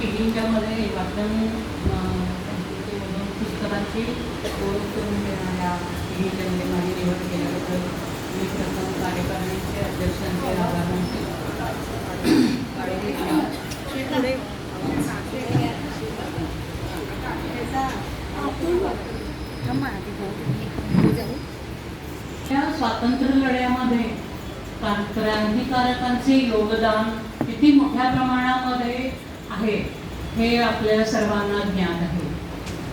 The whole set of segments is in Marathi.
पिढींच्यामध्ये वाचन अं, पुस्तकांची ओळख करून देणाऱ्या पिढींच्यामध्ये माझी निवड केल्याबद्दल मी प्रथम कार्यकारिणीचे अध्यक्षांचे आभार मानते स्वातंत्र्य लढ्यामध्ये क्रांतिकारकांचे योगदान किती मोठ्या प्रमाणामध्ये आहे. हे आपल्या सर्वांना ज्ञात आहे.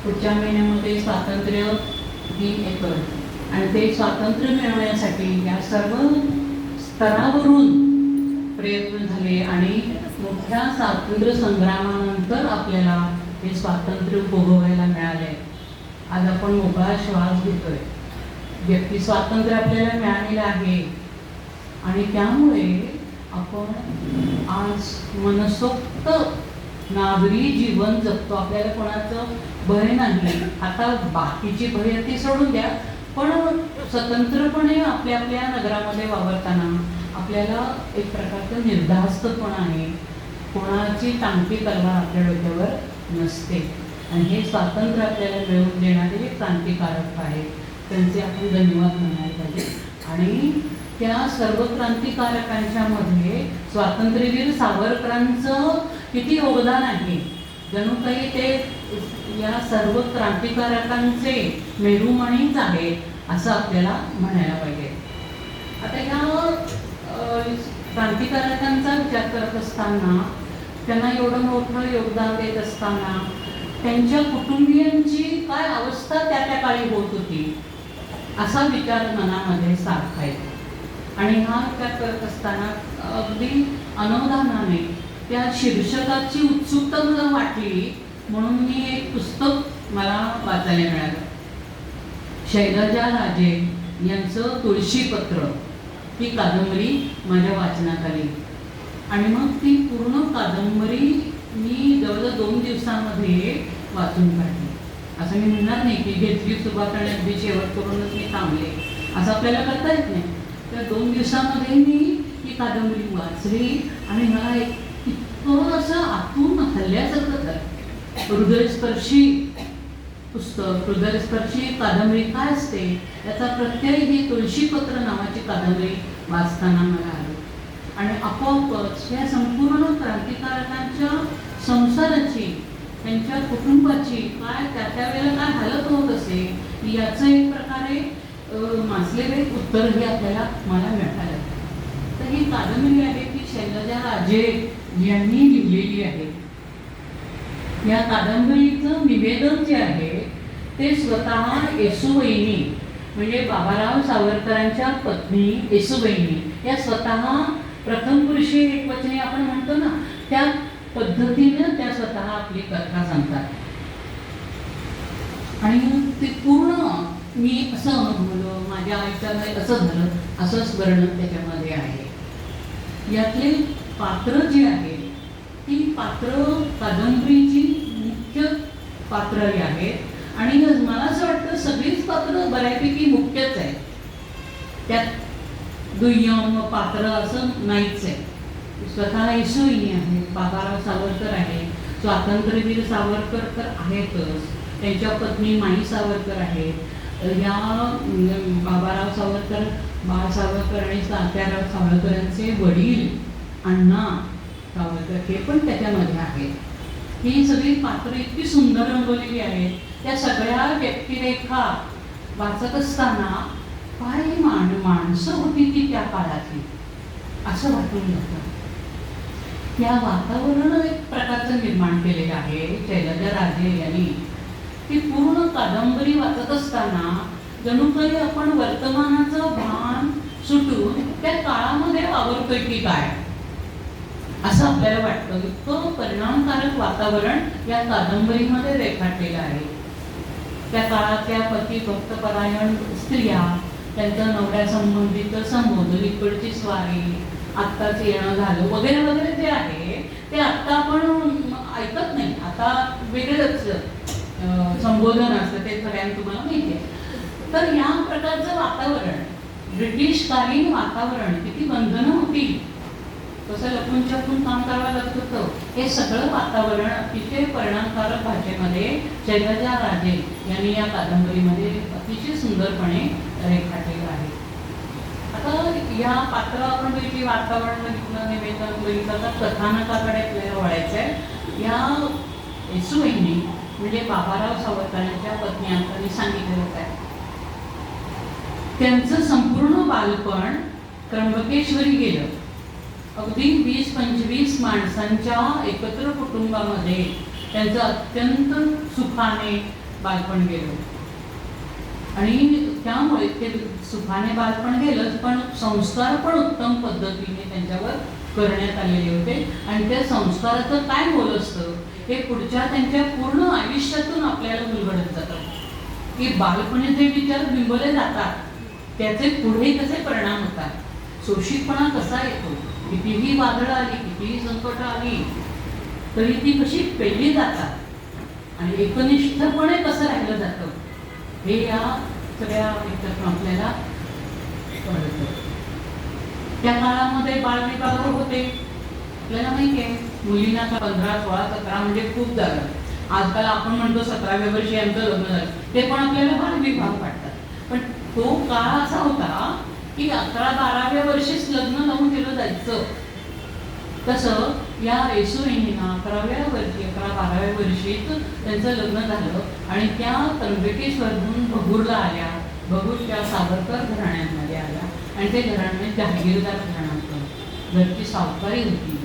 पुढच्या महिन्यामध्ये स्वातंत्र्य दिन येतो आणि ते स्वातंत्र्य मिळवण्यासाठी या सर्व स्तरावरून प्रयत्न झाले आणि मोठ्या स्वातंत्र्य संग्रामानंतर आपल्याला हे स्वातंत्र्य भोगवायला मिळाले. आज आपण मोकळा श्वास घेतोय. व्यक्ती स्वातंत्र्य आपल्याला मिळालेलं आहे. आणि त्यामुळे आपण आज मनसोक्त नागरी जीवन जगतो. आपल्याला कोणाचं भय नाही. आता बाकीची भय ती सोडून द्या. पण स्वतंत्रपणे आपल्या आपल्या नगरामध्ये वावरताना आपल्याला एक प्रकारचं निर्धास्तपण आहे. कोणाची टांगती तलवार आपल्या डोक्यावर नसते. आणि हे स्वातंत्र्य आपल्याला मिळवून देणारे जे क्रांतिकारक आहेत त्यांचे आपण धन्यवाद म्हणायला पाहिजे. आणि त्या सर्व क्रांतिकारकांच्या मध्ये स्वातंत्र्यवीर सावरकरांचं किती योगदान आहे? जणू काही ते या सर्व क्रांतिकारकांचे मेरुमणीच आहेत असं आपल्याला म्हणायला पाहिजे. आता ह्या क्रांतिकारकांचा विचार करत असताना त्यांना एवढं मोठं योगदान देत असताना त्यांच्या कुटुंबियांची काय अवस्था त्या त्या काळी होत होती असा विचार मनामध्ये सारखा येतो. आणि हा विचार करत असताना अगदी अनवधानाने त्या शीर्षकाची उत्सुकता मला वाटली म्हणून मी एक पुस्तक मला वाचायला मिळालं. शैलजा राजे यांचं तुळशीपत्र ही कादंबरी माझ्या वाचनात आली आणि मग ती पूर्ण कादंबरी मी जवळजवळ दोन दिवसामध्ये वाचून काढली. असं मी म्हणणार नाही की घेतली सुरुवात आणि अगदी शेवट करूनच मी थांबले. असं आपल्याला करता येत नाही. तर दोन दिवसामध्ये मी ही कादंबरी वाचली आणि मला एक इतकं असं आतून हल्ल्यासारखं झालं. हृदयस्पर्शी पुस्तक हृदयस्पर्शी कादंबरी काय असते? याचा प्रत्यय ही तुळशीपत्र नावाची कादंबरी वाचताना मला आली. आणि आपोआपच या संपूर्ण क्रांतिकारकांच्या संसाराची त्यांच्या कुटुंबाची काय त्या त्या वेळेला काय हालत होत असे याचं एक प्रकारे अं, उत्तर हे आपल्याला मला मिळालं. तर ही कादंबरी आहे की शैलजा राजे यांनी लिहिलेली आहे. या कादंबरीचं निवेदन जे आहे ते स्वतः येसुवहिनी म्हणजे बाबाराव सावरकरांच्या पत्नी येसुवहिनी या स्वतः प्रथम पुरुषी एकवचने आपण म्हणतो ना त्या पद्धतीनं त्या स्वतः आपली कथा सांगतात. आणि ते पूर्ण मी असं अनुभवलं माझ्या आयुष्यामध्ये असं झालं असंच वर्णन त्याच्यामध्ये आहे. यातले पात्र जे आहेत ती पात्र कादंबरीची मुख्य पात्र ही आहेत. आणि मला असं वाटतं सगळीच पात्र बऱ्यापैकी मुख्यच आहेत. त्यात दुय्यम पात्र असं नाहीच आहे. स्वतः येसुईनी आहे बाबाराव सावरकर आहे स्वातंत्र्यवीर सावरकर तर आहेतच. त्यांच्या पत्नी माई सावरकर आहेत. ह्या बाबाराव सावरकर बाळ सावरकर आणि तात्याराव सावरकर यांचे वडील अण्णा सावरकर हे पण त्याच्यामध्ये आहेत. ही सगळी पात्र इतकी सुंदर रंगवलेली आहेत. त्या सगळ्या व्यक्तिरेखा वाचत असताना काय ही मान माणसं होती ती त्या काळातली. असं वाटून जातं. या वातावरण एक प्रकारचं निर्माण केलेलं आहे. शैलजा राजे यांनी ती पूर्ण कादंबरी वाचत असताना जणू काही आपण वर्तमानाचं भान सुटून त्या काळामध्ये वावरतोय की काय असं आपल्याला वाटतं. म्हणजे इतकं परिणामकारक वातावरण या कादंबरीमध्ये रेखाटलेलं आहे. त्या काळातल्या पती भक्तपरायण स्त्रिया त्यांच्या नवऱ्या संबंधित संबोधन इकडची स्वारी आत्ताच येणं झालं वगैरे वगैरे जे आहे ते आत्ता आपण ऐकत नाही. आता वेगळंच संबोधन असतं ते सगळ्यांना तुम्हाला माहिती आहे. तर या प्रकारचं वातावरण ब्रिटिशकालीन वातावरण किती बंधनं होती जसं लपून छपून काम करावं लागत होतं. हे सगळं वातावरण अतिशय परिणामकारक भाषेमध्ये शैलजा राजे यांनी या कादंबरीमध्ये अतिशय सुंदरपणे रेखाटलेलं आहे. आता या पात्र आपण बघितली वातावरण बघितलं निवेदन बघितलं तर कथानकाकडे आपल्याला वळायचं आहे या येसुईंनी म्हणजे बाबाराव सावरकरांच्या पत्नी सांगितलेलं काय त्यांचं संपूर्ण बालपण त्र्यंबकेश्वरी गेलं. अगदी वीस पंचवीस माणसांच्या एकत्र कुटुंबामध्ये त्यांचं अत्यंत सुखाने बालपण गेलं. आणि त्यामुळे ते सुखाने बालपण गेलं पण संस्कार पण उत्तम पद्धतीने त्यांच्यावर करण्यात आलेले होते. आणि त्या संस्काराचं काय मोल असतं हे पुढच्या त्यांच्या पूर्ण आयुष्यातून आपल्याला उलगडत जातं. की बालपणी जे विचार बिंबवले जातात त्याचे पुढे कसे परिणाम होतात शोषितपणा कसा येतो कितीही वादळं आली कितीही संकट आली तरी ती कशी पेलली जातात? आणि एकनिष्ठपणे कसं राहिलं जातं? हे या सगळ्या याच्यातून आपल्याला कळतं. त्या काळामध्ये बालविवाह होते. आपल्याला माहिती आहे मुलींना का पंधरा सोळा सतरा म्हणजे खूप झालं. आजकाल आपण म्हणतो सतराव्या वर्षी यांचं लग्न झालं. ते पण आपल्याला बालविवाह वाटतात. पण तो काळ असा होता की अकरा बाराव्या वर्षीच लग्न लावून केलं जायचं. तसं या येसुईंना अकराव्या वर्षी अकरा बाराव्या वर्षीच त्यांचं लग्न झालं आणि त्या त्र्यंबकेश्वरहून भगूरला आल्या. भगूरच्या सावरकर घराण्यांमध्ये आल्या आणि ते घराणे जहागीरदार घराणं होतं घरची सावकारी होती.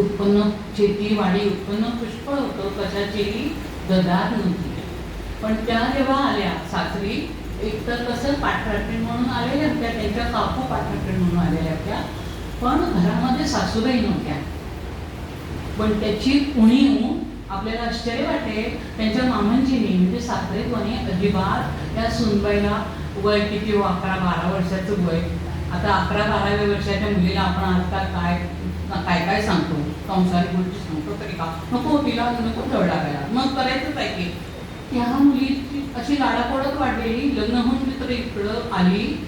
उत्पन्न शेती वाडी उत्पन्न पुष्कळ होतं. कशाचीही ददार नव्हती. पण त्या जेव्हा आल्या सासरी एक तर कसं पाठराखीण म्हणून आलेल्या होत्या त्यांच्या काकू पाठराखीण म्हणून आलेल्या होत्या. पण घरामध्ये सासूबाई नव्हत्या. पण त्याची उणीव आपल्याला आश्चर्य वाटेल त्यांच्या मामांजीनी म्हणजे साखरेपणे अजिबात या सुनबाईला वय किती हो, अकरा बारा वर्षाचं वय. आता अकरा बाराव्या वर्षाच्या मुलीला आपण आजकाल काय काय काय सांगतो? संसारिक गोष्टी सांगतो तरी का? नको हो तिला नको जवळ लागायला मग करायचंच आहे की ह्या मुली अशी लाडापोडत वाढलेली लग्न होऊन ती तर इकडं आली.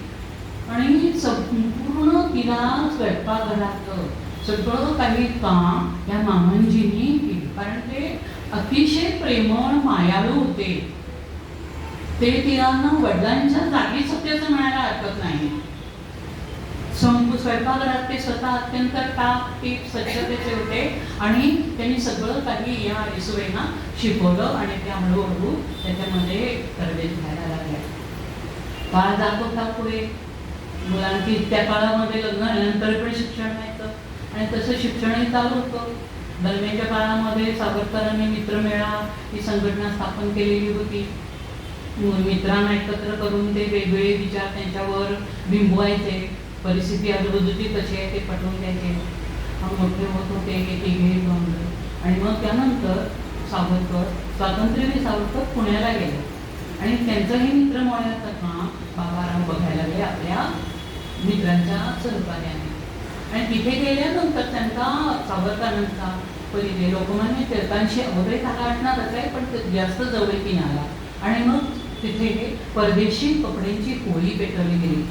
आणि संपूर्ण तिला स्वयंपाकघरातलं सगळं काही काम या मामंजींनी केलं. कारण ते अतिशय प्रेमळ मायाळू होते. ते तिला वडिलांच्या होते असं म्हणायला हरकत नाही. स्वयंपाकघरात ते स्वतः अत्यंत टाप टीप स्वच्छतेचे होते आणि त्यांनी सगळं काही या येसुवेना शिकवलं आणि त्या हळूहळू त्याच्यामध्ये प्रवेश घ्यायला लागल्या. काळ जात होता पुढे. मुलांची त्या काळामध्ये लग्न झाल्यानंतर पण शिक्षण व्हायचं आणि तसं शिक्षणही चालू होतं. दरम्यानच्या काळामध्ये सावरकरांनी मित्रमेळा ही संघटना स्थापन केलेली होती. मित्रांना एकत्र करून ते वेगवेगळे विचार त्यांच्यावर बिंबवायचे. परिस्थिती आजूबाजूची कशी आहे ते पटवून द्यायचे. मग मोठे होत होते की तिघे आणि मग त्यानंतर सावरकर स्वातंत्र्यवीर सावरकर पुण्याला गेले. आणि त्यांचाही मित्र म्हणत हा बाबाराव बघायला गेले आपल्या मित्रांच्या सहकार्याने. आणि तिथे गेल्यानंतर त्यांचा सावरकरांचा पहिले लोकमान्य टिळकांशी अवघे वाटणारच आहे पण जास्त जवळ आला आणि मग तिथे परदेशी कपड्यांची होळी पेटवली गेली.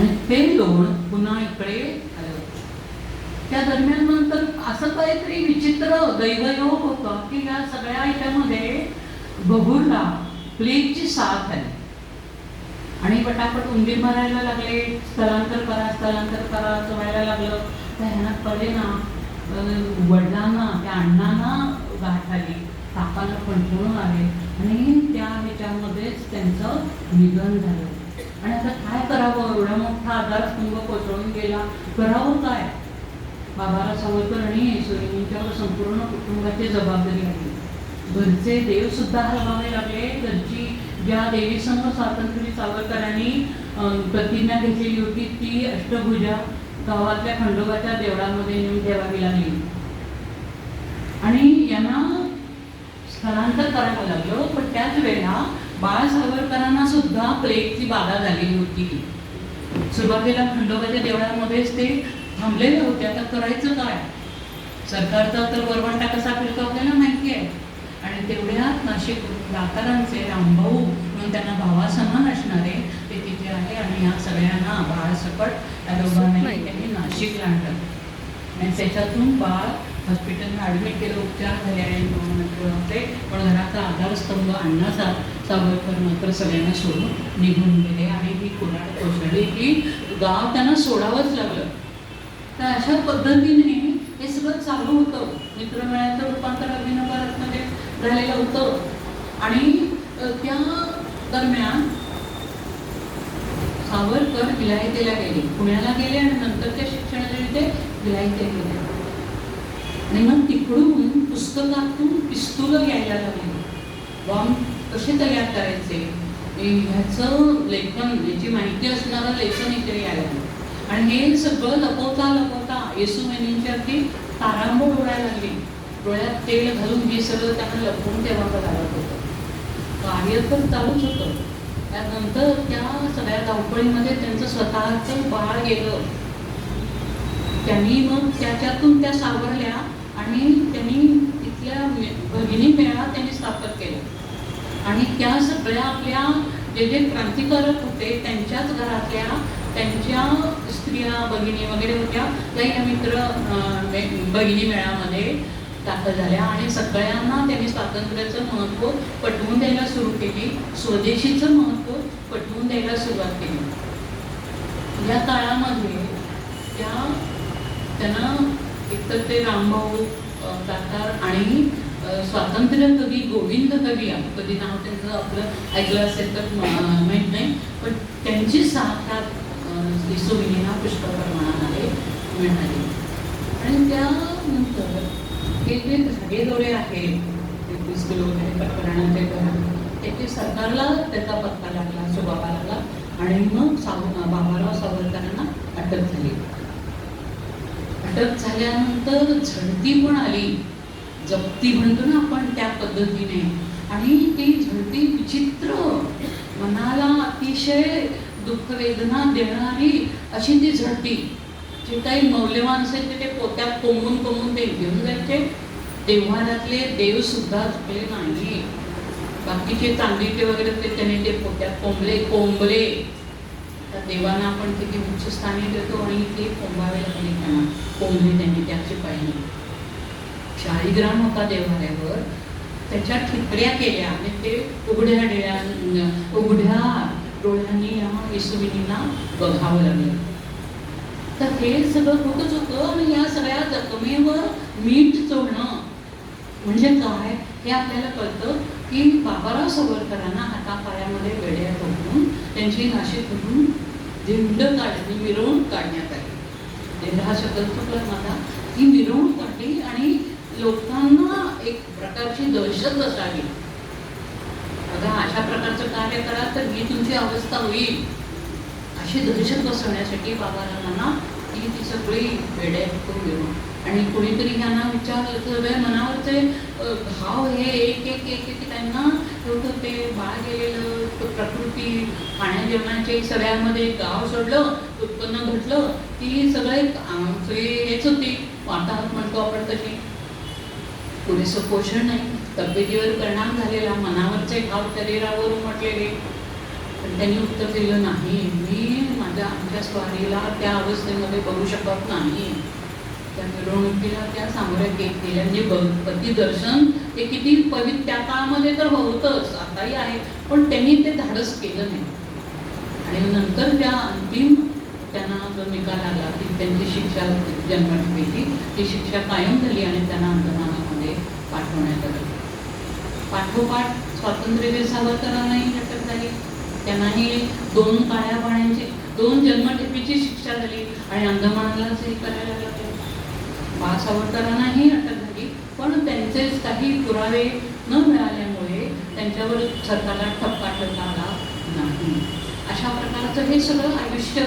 आणि ते लोण पुन्हा इकडे आलं. त्या दरम्यान नंतर असं काहीतरी विचित्र दैवयोग होतं की या सगळ्या याच्यामध्ये बघूला प्लेगची साथ आली. आणि पटापट उंदीर मारायला लागले स्थलांतर करा स्थलांतर करा असं व्हायला लागलं. तर ह्यांना कळे ना वडिलांना त्या अण्णांना गाठ आली काकांना कंट्रोल आले. आणि त्या ह्याच्यामध्येच त्यांचं निधन झालं. आणि आता काय करावं? एवढा मोठा आजार स्तंभ कोसळून गेला. करावं काय? बाबाला सावरकर आणि येसुरींच्यावर संपूर्ण कुटुंबाची जबाबदारी आली घरचे देव सुद्धा हलवावे लागले. घरची ज्या देवीसंग स्वातंत्र्य सावरकरांनी प्रतिज्ञा घेतलेली होती ती अष्टभुजा गावातल्या खंडोबाच्या देवळामध्ये नेऊन ठेवावी लागली. आणि यांना स्थलांतर करावं लागलं. पण त्याच वेळेला बाळ सावरकरांना सुद्धा प्लेगची बाधा झालेली होती. सुरुवातीला खंडोबाच्या देवळामध्येच ते थांबलेले होते. आता करायचं काय? सरकारचा तर वरवंटा कसा फिरतो आपल्याला माहिती आहे. आणि तेवढ्यात नाशिक दातारांचे रामभाऊ म्हणून त्यांना भावासमान असणारे ते तिथे आहे आणि ह्या सगळ्यांना बाळसकट या दोघांनाही त्यांनी नाशिकला आणलं. आणि त्याच्यातून बाळ हॉस्पिटलला ॲडमिट केलं. उपचार झाले आणि होते पण घराचा आधारस्तंभ अण्णाचा सावरकर मात्र सगळ्यांना सोडून निघून गेले आणि ही कुराड कोसळली. की गाव त्यांना सोडावंच लागलं. तर अशा पद्धतीने हे सगळं चालू होतं. मित्रमेळ्याचं रूपांतर अभिनव भारतमध्ये झालेलं होतं. आणि त्या दरम्यान सावरकर विलायतेला गेले. पुण्याला गेले आणि नंतरच्या शिक्षणाच्या ते विलायते गेले. आणि मग तिकडून पुस्तकातून पिस्तुलं घ्यायला लागली. बॉम्ब कसे तयार करायचे? ह्याचं लेखन याची माहिती असणारं लेखन इकडे यायला लागलं. आणि हे सगळं लपवता लपवता येसू मेनींच्या अगदी तारांब उडायला लागली. डोळ्यात तेल घालून हे सगळं त्यांना लपवून तेव्हा लागत होतं. कार्य तर चालूच होतं. त्यानंतर त्या सगळ्या धावपळीमध्ये त्यांचं स्वतःचं बाळ गेलं. त्यांनी मग त्याच्यातून त्या सावरल्या आणि त्यांनी तिथल्या भगिनी मेळा त्यांनी स्थापन केला. आणि त्या सगळ्या आपल्या जे जे क्रांतिकारक होते त्यांच्याच घरातल्या त्यांच्या स्त्रिया भगिनी वगैरे होत्या काही या मित्र भगिनी मेळामध्ये दाखल झाल्या आणि सगळ्यांना त्यांनी स्वातंत्र्याचं महत्त्व पटवून द्यायला सुरू केली स्वदेशीचं महत्त्व पटवून द्यायला सुरुवात केली. या काळामध्ये त्या त्यांना एकतर ते रामभाऊ अ, आणि स्वातंत्र्य कवी गोविंद कवी आहे. कधी नाव त्यांचं आपलं ऐकलं असेल तर माहीत नाही पण त्यांची साक्षात हा पुष्कळ प्रमाणामध्ये मिळाली आणि त्यानंतर हे जे धागेदोरे आहेत ते वगैरे प्रकरणाचे घरात त्याचे सरकारला त्याचा पत्ता लागला सुबाबा लागला आणि मग साव बाबाराव सावरकरांना अटक झाली. अटक झाल्यानंतर झडती पण आली. जप्ती म्हणतो ना आपण त्या पद्धतीने. आणि ती झडती विचित्र मनाला अतिशय दुःख वेदना देणारी अशी ती झडती. जे काही मौल्यवान असेल ते पोत्यात कोंबून कोंबून ते घेऊन जायचे. देव्हारातले देव सुद्धा चुकले नाही. बाकीचे चांदीचे वगैरे ते त्याने ते पोत्यात कोंबले कोंबले. तर देवांना आपण किती उच्च स्थानी देतो आणि ते कोंबावे लागले त्यांना. कोंबले त्यांनी त्याची पाहिजे शाळीग्राम होता देवाऱ्यावर त्याच्या ठिकड्या केल्या. आणि ते उघड्या डोळ्या उघड्या डोळ्यांनी या येसुविनीला बघावं लागलं. तर हे सगळं होतच होतं आणि या सगळ्या जखमेवर मीठ चोळणं म्हणजे काय हे आपल्याला कळतं की बाबाराव सावरकरांना हातापायामध्ये वेड्या ठोकून त्यांची नाशिकमधून दिंड काढली मिरवणूक काढण्यात आली. दिंड हा शब्द चुकला माझा. ही मिरवणूक काढली आणि लोकांना एक प्रकारची दहशत बसावी. बघा अशा प्रकारचं कार्य करा तर ही तुमची अवस्था होईल. अशी दहशत बसवण्यासाठी बाबारावांना ही ती सगळी वेड्या करून घेऊन आणि कोणीतरी ह्यांना विचारलं तर सगळ्या मनावरचे भाव हे एक एक एक एक त्यांना एवढं ते बाळ गेलेलं प्रकृती खाण्या जेवणाचे सगळ्यामध्ये गाव सोडलं उत्पन्न घटलं ती सगळे आमचे हेच होती. वार्ताहर म्हणतो आपण तशी. पुरेसं पोषण नाही. तब्येतीवर परिणाम झालेला मनावरचे भाव शरीरावर उमटलेले पण त्यांनी उत्तर दिलं नाही. मी माझ्या आमच्या स्वारीला त्या अवस्थेमध्ये बघू शकत नाही. त्या मिरवणुकीला त्या सामोऱ्या के- केल्या म्हणजे ब- पती दर्शन हे किती पवित्र त्या काळामध्ये तर होतंच. आताही आहे. पण त्यांनी ते धाडस केलं नाही. आणि नंतर त्या अंतिम त्यांना जो निकाल आला की त्यांची शिक्षा जन्मठेपेची ती शिक्षा कायम झाली आणि त्यांना अंतमानामध्ये पाठोपाठ स्वातंत्र्यवीर सावरकरांनाही अटक झाली. त्यांनाही दोन काळ्या पाण्याची दोन जन्मठेपीची शिक्षा झाली आणि अंदमानलाच हे करायला लागले. बाळ सावरकरांनाही अटक झाली पण त्यांचेच काही पुरावे न मिळाल्यामुळे त्यांच्यावर सरकारला ठपका ठरला आला नाही. अशा प्रकारचं हे सगळं आयुष्य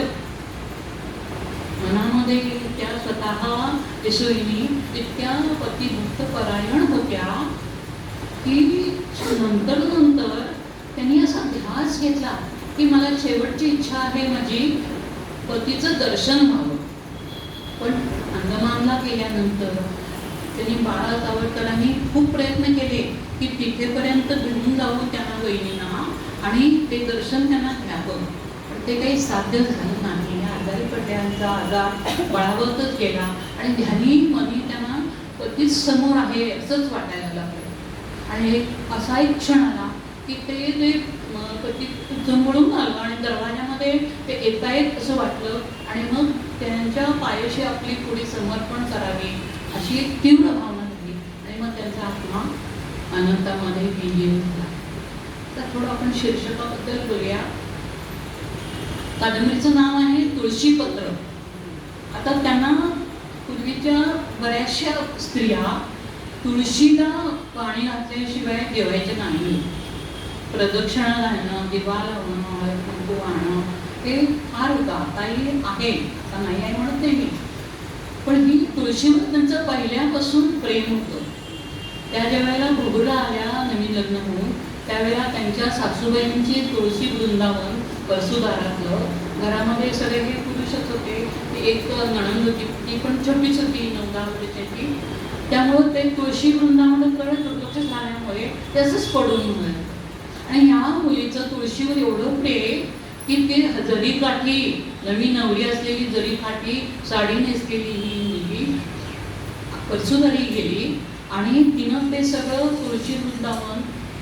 मनामध्ये त्या स्वतः येसोईनी इतक्या पतिभक्त परायण होत्या की नंतर नंतर त्यांनी असा ध्यास घेतला की मला शेवटची इच्छा आहे माझी पतीचं दर्शन व्हावं. पण अंदमानला गेल्यानंतर त्यांनी बाळा सावरकरांनी खूप प्रयत्न केले की तिथेपर्यंत घेऊन जावं त्यांना वहिनींना आणि ते दर्शन त्यांना घ्यावं. पण ते काही साध्य झालं नाही. आजारी पडल्यांचा आजार बळावतच गेला आणि ध्यानी मनी त्यांना पतीच समोर आहे असंच वाटायला लागलं. आणि एक असा एक क्षण आला की ते ते पती जमळून आलं आणि दरवाजामध्ये ते येतायत असं वाटलं आणि मग त्यांच्या पायाशी आपली पुढे समर्पण करावी अशी एक तीव्र भावना झाली. आणि मग त्यांचा आत्मा अनंतामध्ये विलीन झाला. तर थोडं आपण शीर्षकाबद्दल बोलूया. कादंबरीचं नाव आहे तुळशीपत्र आता त्यांना पूर्वीच्या बऱ्याचशा स्त्रिया तुळशीला पाणी घातल्याशिवाय जेवायचे नाही. प्रदक्षिणा घालणं दिवा लावणं कुंकू आणणं हे फार होतं आताही आहे. आता नाही आहे म्हणत नाही मी. पण ही तुळशीवर त्यांचं पहिल्यापासून प्रेम होतं. त्या ज्या वेळेला आल्या नवीन लग्न होऊन. त्यावेळेला त्यांच्या सासूबाईंची तुळशी वृंदावन वसुधारातलं. घरामध्ये सगळे हे पुरुषच होते. एक नणंद होती. ती पण छोटीच होती नवदा होती वर्षाची. त्यामुळं ते तुळशी वृंदावनाकडे दुर्लक्ष झाल्यामुळे ते पडून होतं. आणि ह्या मुलीचं तुळशीवर एवढं प्रेम की ते जरी काठी नवीन नवरी असलेली जरी काठी साडी नेसलेली ही मुलगी परसुधारी गेली आणि तिनं ते सगळं तुळशी वृंदावन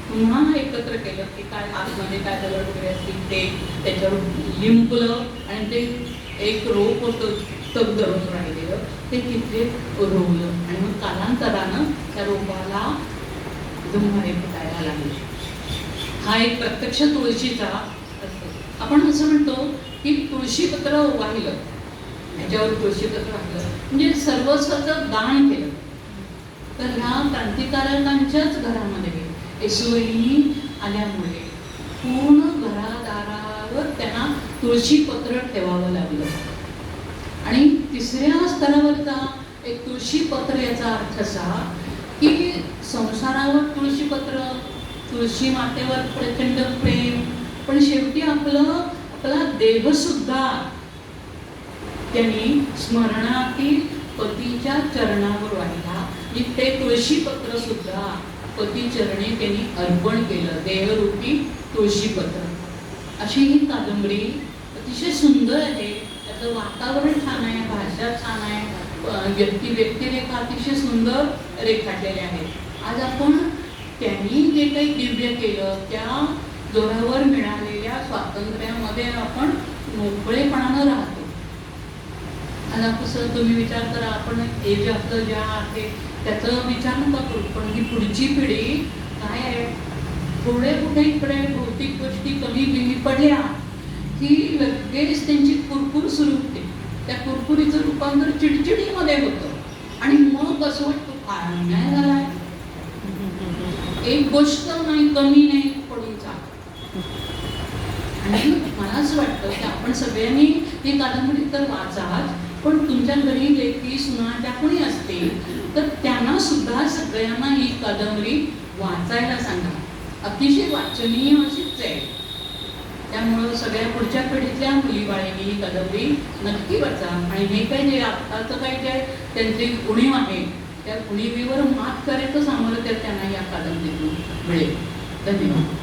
पुन्हा एकत्र केलं की काय आतमध्ये काय कलर वगैरे असतील ते त्याच्यावर लिंपलं आणि ते एक रोप होतं. तग धरून राहिलेलं ते तिथे रोवलं आणि मग कालांतरानं त्या रोपाला धुमारे फुटायला लागले. हा एक प्रत्यक्ष तुळशीचा असतो. आपण असं म्हणतो की तुळशीपत्र वाहिलं ह्याच्यावर तुळशीपत्र वाहिलं म्हणजे सर्वस्वाचं दान केलं. तर ह्या क्रांतिकारकांच्याच घरामध्ये येसुवहिनी आल्यामुळे पूर्ण घरादारावर त्यांना तुळशीपत्र ठेवावं लागलं. आणि तिसऱ्या स्तरावरचा एक तुळशीपत्र याचा अर्थ असा की संसारावर तुळशीपत्र तुळशी मातेवर प्रचंड प्रेम पण शेवटी आपलं आपला देहसुद्धा त्यांनी स्मरणातील पतीच्या चरणावर वाहिला आणि ते तुळशीपत्र सुद्धा पती चरणी त्यांनी अर्पण केलं देहरूपी तुळशीपत्र. अशी ही कादंबरी अतिशय सुंदर आहे. त्याचं वातावरण छान आहे भाषा छान आहे. व्यक्ती व्यक्तिरेखा अतिशय सुंदर रेखाटलेल्या आहेत. आज आपण त्यांनी जे काही दिव्य केलं त्या जोरावर मिळालेल्या स्वातंत्र्यामध्ये आपण मोकळेपणानं राहतो. आता कसं तुम्ही विचार करा आपण हे आपलं ज्या आहे त्याचा विचार नका करू पण ही पुढची पिढी काय आहे? थोडे कुठे इकडे भौतिक गोष्टी कमी बिमी पडल्या की लगेच त्यांची कुरकुर सुरू होते. त्या कुरकुरीचं रूपांतर चिडचिडीमध्ये होतं. आणि मग असं वाटतं काय अन्याय झालाय एक गोष्ट नाही कमी नाही पडून चाल आणि मला असं वाटतं की आपण सगळ्यांनी ही कादंबरी तर वाचाच पण तुमच्या घरी लेखी सुना त्या कोणी असतील तर त्यांना सुद्धा सगळ्यांना ही कादंबरी वाचायला सांगा. अतिशय वाचनीय अशीच आहे. त्यामुळं सगळ्या पुढच्या पिढीतल्या मुली बाळींनी ही कादंबरी नक्की वाचा. आणि हे काही जे आत्ताचं काय जे त्यांची उणीव आहे त्या उणीवीवर मात करायचं सामर्थ्य त्यांना या कादंबरीतून मिळेल. धन्यवाद.